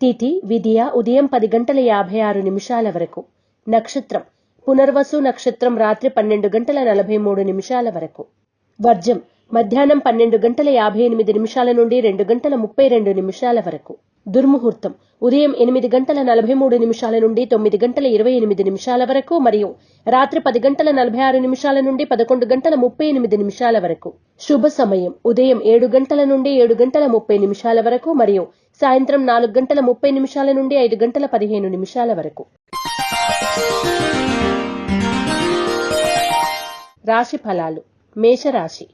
తిథి విధియ ఉదయం పది గంటల యాభై ఆరు నిమిషాల వరకు. నక్షత్రం. పునర్వసు నక్షత్రం రాత్రి పన్నెండు గంటల నలభై మూడు నిమిషాల వరకు. వర్జం. మధ్యాహ్నం పన్నెండు గంటల యాభై ఎనిమిది నిమిషాల నుండి రెండు గంటల ముప్పై రెండు నిమిషాల వరకు. దుర్ముహూర్తం. ఉదయం ఎనిమిది గంటల నలభై మూడు నిమిషాల నుండి తొమ్మిది గంటల ఇరవై ఎనిమిది నిమిషాల వరకు మరియు రాత్రి పది గంటల నలభై ఆరు నిమిషాల నుండి పదకొండు గంటల ముప్పై ఎనిమిది నిమిషాల వరకు. శుభ సమయం. ఉదయం ఏడు గంటల నుండి ఏడు గంటల ముప్పై నిమిషాల వరకు మరియు సాయంత్రం నాలుగు గంటల ముప్పై నిమిషాల నుండి ఐదు గంటల పదిహేను నిమిషాల వరకు. రాశి ఫలాలు. మేషరాశి.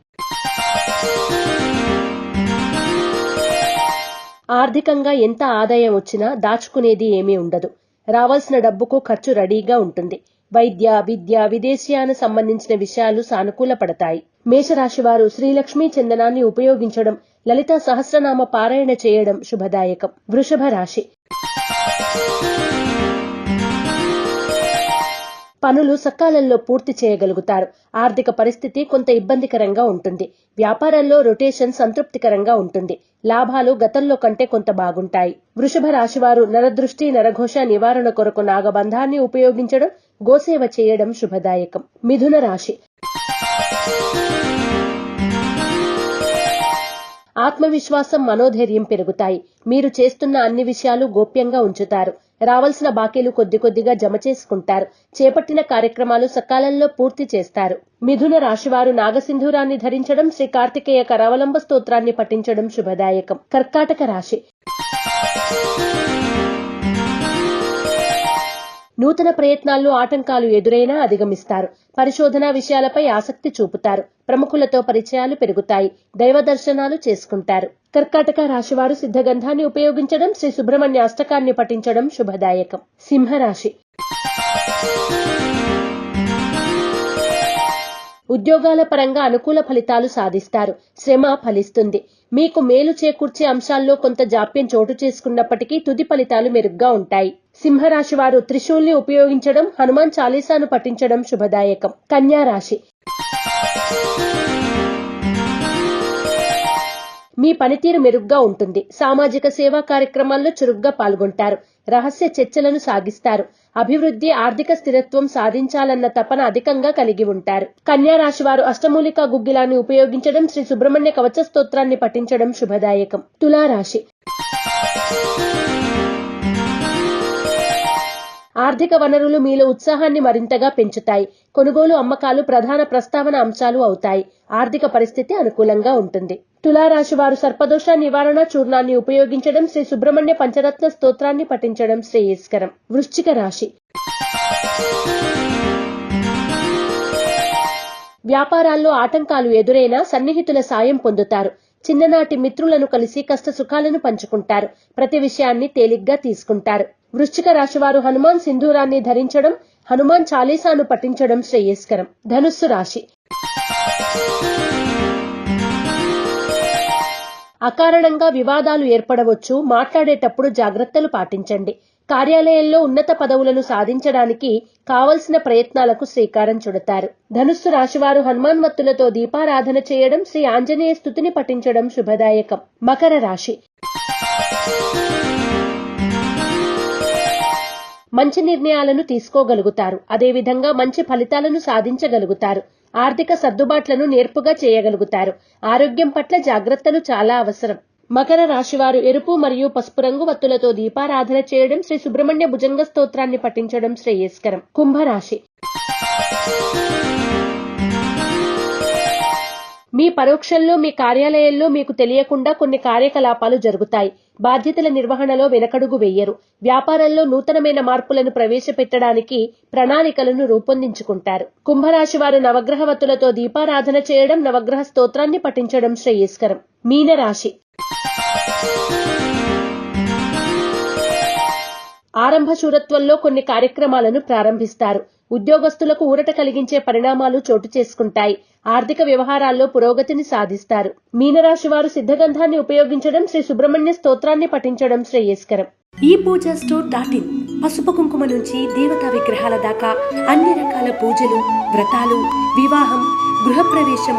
ఆర్థికంగా ఎంత ఆదాయం వచ్చినా దాచుకునేది ఏమీ ఉండదు. రావాల్సిన డబ్బుకు ఖర్చు రెడీగా ఉంటుంది. వైద్య విద్య విదేశీయాన సంబంధించిన విషయాలు సానుకూల పడతాయి. మేషరాశి వారు శ్రీలక్ష్మీ చందనాన్ని ఉపయోగించడం లలిత సహస్రనామ పారాయణ చేయడం శుభదాయకం. వృషభ రాశి. పనులు సకాలంలో పూర్తి చేయగలుగుతారు. ఆర్థిక పరిస్థితి కొంత ఇబ్బందికరంగా ఉంటుంది. వ్యాపారంలో రొటేషన్ సంతృప్తికరంగా ఉంటుంది. లాభాలు గతంలో కంటే కొంత బాగుంటాయి. వృషభ రాశివారు నరదృష్టి నరఘోష నివారణ కొరకు నాగబంధాన్ని ఉపయోగించడం గోసేవ చేయడం శుభదాయకం. మిథున రాశి. ఆత్మవిశ్వాసం మనోధైర్యం పెరుగుతాయి. మీరు చేస్తున్న అన్ని విషయాలు గోప్యంగా ఉంచుతారు. రావాల్సిన బాకీలు కొద్ది కొద్దిగా జమ చేసుకుంటారు. చేపట్టిన కార్యక్రమాలు సకాలంలో పూర్తి చేస్తారు. మిథున రాశివారు నాగసింధూరాన్ని ధరించడం శ్రీ కార్తికేయ కరావలంబ స్తోత్రాన్ని పఠించడం శుభదాయకం. కర్కాటక రాశి. నూతన ప్రయత్నాల్లో ఆటంకాలు ఎదురైనా అధిగమిస్తారు. పరిశోధనా విషయాలపై ఆసక్తి చూపుతారు. ప్రముఖులతో పరిచయాలు పెరుగుతాయి. దైవ దర్శనాలు చేసుకుంటారు. కర్కాటక రాశివారు సిద్ధగంధాన్ని ఉపయోగించడం శ్రీ సుబ్రహ్మణ్య అష్టకాన్ని పఠించడం శుభదాయకం. సింహరాశి ఉద్యోగాల పరంగా అనుకూల ఫలితాలు సాధిస్తారు. శ్రమ ఫలిస్తుంది. మీకు మేలు చేకూర్చే అంశాల్లో కొంత జాప్యం చోటు చేసుకున్నప్పటికీ తుది ఫలితాలు మెరుగ్గా ఉంటాయి. సింహరాశి వారు త్రిశూల్ని ఉపయోగించడం హనుమాన్ చాలీసాను పఠించడం శుభదాయకం. కన్యా రాశి. మీ పనితీరు మెరుగ్గా ఉంటుంది. సామాజిక సేవా కార్యక్రమాల్లో చురుగ్గా పాల్గొంటారు. రహస్య చర్చలను సాగిస్తారు. అభివృద్ధి ఆర్థిక స్థిరత్వం సాధించాలన్న తపన అధికంగా కలిగి ఉంటారు. కన్యా రాశి వారు అష్టమూలిక గుగ్గిలాన్ని ఉపయోగించడం శ్రీ సుబ్రహ్మణ్య కవచ స్తోత్రాన్ని పఠించడం శుభదాయకం. తులారాశి ఆర్థిక వనరులు మీలో ఉత్సాహాన్ని మరింతగా పెంచుతాయి. కొనుగోలు అమ్మకాలు ప్రధాన ప్రస్తావన అంశాలు అవుతాయి. ఆర్థిక పరిస్థితి అనుకూలంగా ఉంటుంది. తులారాశి వారు సర్పదోష నివారణ చూర్ణాన్ని ఉపయోగించడం శ్రీ సుబ్రహ్మణ్య పంచరత్న స్తోత్రాన్ని పఠించడం శ్రేయస్కరం. వృశ్చిక రాశి. వ్యాపారాల్లో ఆటంకాలు ఎదురైనా సన్నిహితుల సాయం పొందుతారు. చిన్ననాటి మిత్రులను కలిసి కష్ట సుఖాలను పంచుకుంటారు. ప్రతి విషయాన్ని తేలిగ్గా తీసుకుంటారు. వృశ్చిక రాశివారు హనుమాన్ సింధూరాన్ని ధరించడం హనుమాన్ చాలీసాను పఠించడం శ్రేయస్కరం. ధనుస్సు రాశి. అకారణంగా వివాదాలు ఏర్పడవచ్చు. మాట్లాడేటప్పుడు జాగ్రత్తలు పాటించండి. కార్యాలయంలో ఉన్నత పదవులను సాధించడానికి కావలసిన ప్రయత్నాలకు శ్రీకారం చుడతారు. ధనుస్సు రాశివారు హనుమాన్మత్తులతో దీపారాధన చేయడం శ్రీ ఆంజనేయ స్థుతిని పఠించడం శుభదాయకం. మకర రాశి. మంచి నిర్ణయాలను తీసుకోగలుగుతారు. అదేవిధంగా మంచి ఫలితాలను సాధించగలుగుతారు. ఆర్థిక సర్దుబాట్లను నేర్పుగా చేయగలుగుతారు. ఆరోగ్యం పట్ల జాగ్రత్తలు చాలా అవసరం. మకర రాశివారు ఎరుపు మరియు పసుపు రంగు వత్తులతో దీపారాధన చేయడం శ్రీ సుబ్రహ్మణ్య భుజంగ స్తోత్రాన్ని పఠించడం శ్రేయస్కరం. కుంభరాశి. మీ పరోక్షంలో మీ కార్యాలయంలో మీకు తెలియకుండా కొన్ని కార్యకలాపాలు జరుగుతాయి. బాధ్యతల నిర్వహణలో వెనకడుగు వెయ్యరు వ్యాపారంలో నూతనమైన మార్పులను ప్రవేశపెట్టడానికి ప్రణాళికలను రూపొందించుకుంటారు. కుంభరాశి వారు నవగ్రహవతులతో దీపారాధన చేయడం నవగ్రహ స్తోత్రాన్ని పఠించడం శ్రేయస్కరం. మీనరాశి ఆరంభ శూరత్వంలో కొన్ని కార్యక్రమాలను ప్రారంభిస్తారు. ఉద్యోగస్తులకు ఊరట కలిగించే పరిణామాలు చోటు చేసుకుంటాయి. ఆర్థిక వ్యవహారాల్లో పురోగతిని సాధిస్తారు. మీనరాశి వారు సిద్ధగంధాన్ని ఉపయోగించడం శ్రీ సుబ్రహ్మణ్య స్తోత్రాన్ని పఠించడం శ్రేయస్కరం. ఈ పూజ స్టోర్ డాట్ ఇన్ పసుపు కుంకుమ నుంచి దేవతా విగ్రహాల దాకా అన్ని రకాల పూజలు వ్రతాలు వివాహం గృహప్రవేశం